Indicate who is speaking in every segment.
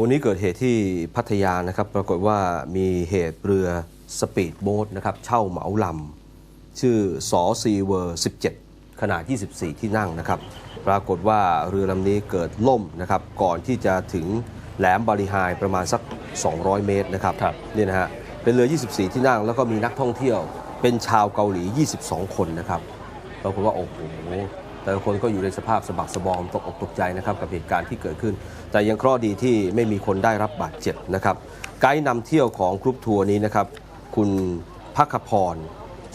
Speaker 1: วันนี้เกิดเหตุที่พัทยานะครับ ปรากฏว่ามีเหตุเรือสปีดโบ๊ทนะครับ เช่าเหมาลำชื่อสอซีเวอร์17 ขนาด 24 ที่นั่งนะครับ ปรากฏว่าเรือลำนี้เกิดล่มนะครับ ก่อนที่จะถึงแหลมบาริไฮประมาณสัก 200 เมตรนะครับ
Speaker 2: ครับ
Speaker 1: นี่นะฮะเป็นเรือ 24 ที่นั่ง แล้วก็มีนักท่องเที่ยว เป็นชาวเกาหลี 22 คนนะครับปรากฏว่าโอ้โห แต่ละคนก็อยู่ในสภาพสะบักสะบอมตกอกตกใจนะครับกับเหตุการณ์ที่เกิดขึ้น แต่ยังเคราะห์ดีที่ไม่มีคนได้รับบาดเจ็บนะครับไกด์นำเที่ยวของกรุ๊ปทัวร์นี้นะครับคุณพักพร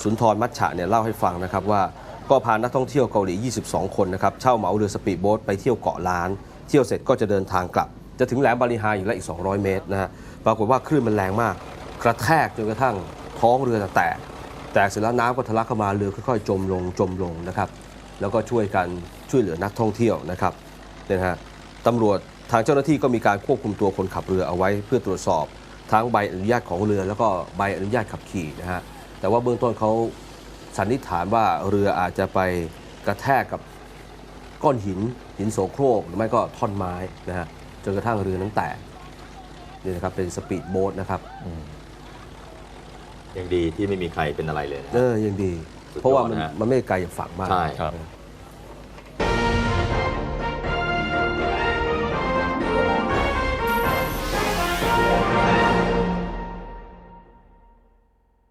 Speaker 1: สุนทรมัชฉะเนี่ยเล่าให้ฟังนะครับว่าก็พานักท่องเที่ยวเกาหลี 22 คนนะครับเช่าเหมาเรือสปีดโบ๊ทไปเที่ยวเกาะล้าน เที่ยวเสร็จก็จะเดินทางกลับ จะถึงแหลมบาลีไฮอีกแล้วอีก 200 เมตรนะฮะปรากฏว่าคลื่นมันแรงมาก กระแทกจนกระทั่งท้องเรือแตก แตกเสร็จแล้วน้ำก็ทะลักเข้ามาเรือค่อยๆ จมลงจมลงนะครับ แล้วก็ช่วยกันช่วยเหลือนักท่องเที่ยวนะครับเนี่ยนะฮะตำรวจทางเจ้าหน้าที่ก็มีการควบคุมตัวคนขับเรือเอาไว้ เพื่อตรวจสอบทั้งใบอนุญาตของเรือ แล้วก็ใบอนุญาตขับขี่นะฮะแต่ว่าเบื้องต้นเขาสันนิษฐานว่าเรืออาจจะไปกระแทกกับก้อนหินหินโสโครกหรือไม่ก็ท่อนไม้นะฮะจนกระทั่งเรือนั้นแตกนี่นะครับเป็นสปีดโบ๊ทนะครับ
Speaker 3: ยังดีที่ไม่มีใครเป็นอะไรเลยนะ
Speaker 1: เออยังดี
Speaker 3: สุดยอด
Speaker 1: เพราะว่ามัน
Speaker 3: นะฮะ
Speaker 1: มันไม่ไกลจากฝั่งมาก
Speaker 3: ใช่
Speaker 2: ครับ
Speaker 1: เออ